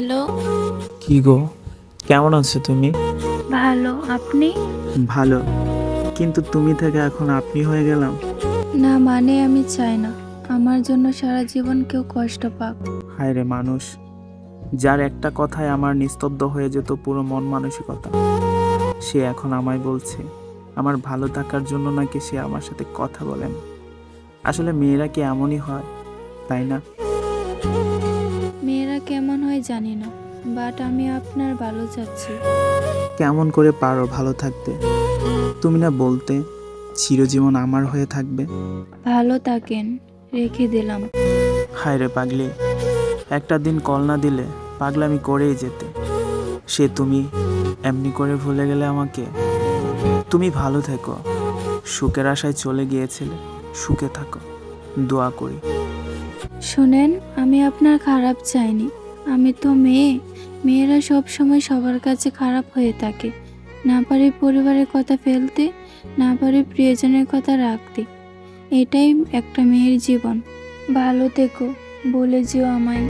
Hello কি গো? কেমন আছো তুমি? ভালো। আপনি? ভালো। কিন্তু তুমি থেকে এখন আপনি হয়ে গেলাম। না মানে আমি চাই না। আমার জন্য সারা জীবন কেউ কষ্ট পাক। হায় রে মানুষ। যার একটা কথায় আমার নিস্তব্ধ হয়ে যেত পুরো মন মানসিকতা। সে এখন আমায় বলছে আমার ভালো থাকার জন্য নাকি সে আমার সাথে কথা বলেন আসলে মেয়েরা কি এমনই হয় তাই না? জানি না বাট আমি আপনার ভালো চাচ্ছি। কেমন করে পারো ভালো থাকতে? তুমি না বলতে চিরজীবন আমার হয়ে থাকবে। ভালো থাকেন রেখে দিলাম। হায় রে পাগলি একটা দিন কল না দিলে পাগলামি করেই যেতে। সে তুমি এমনি করে ভুলে গেলে আমাকে। তুমি ভালো থেকো সুখের আশায় চলে গিয়েছিলে সুখে থাকো। দোয়া করি। শুনেন আমি আপনার খারাপ চাইনি। আমি তো মেয়ে। মেয়েরা সব সময় সবার কাছে খারাপ হয়ে থাকে। না পারি পরিবারের কথা ফেলতে, না পারি প্রিয়জনের কথা রাখতে। এটাই একটা মেয়ের জীবন। ভালো থেকো, বলে যেও আমায়।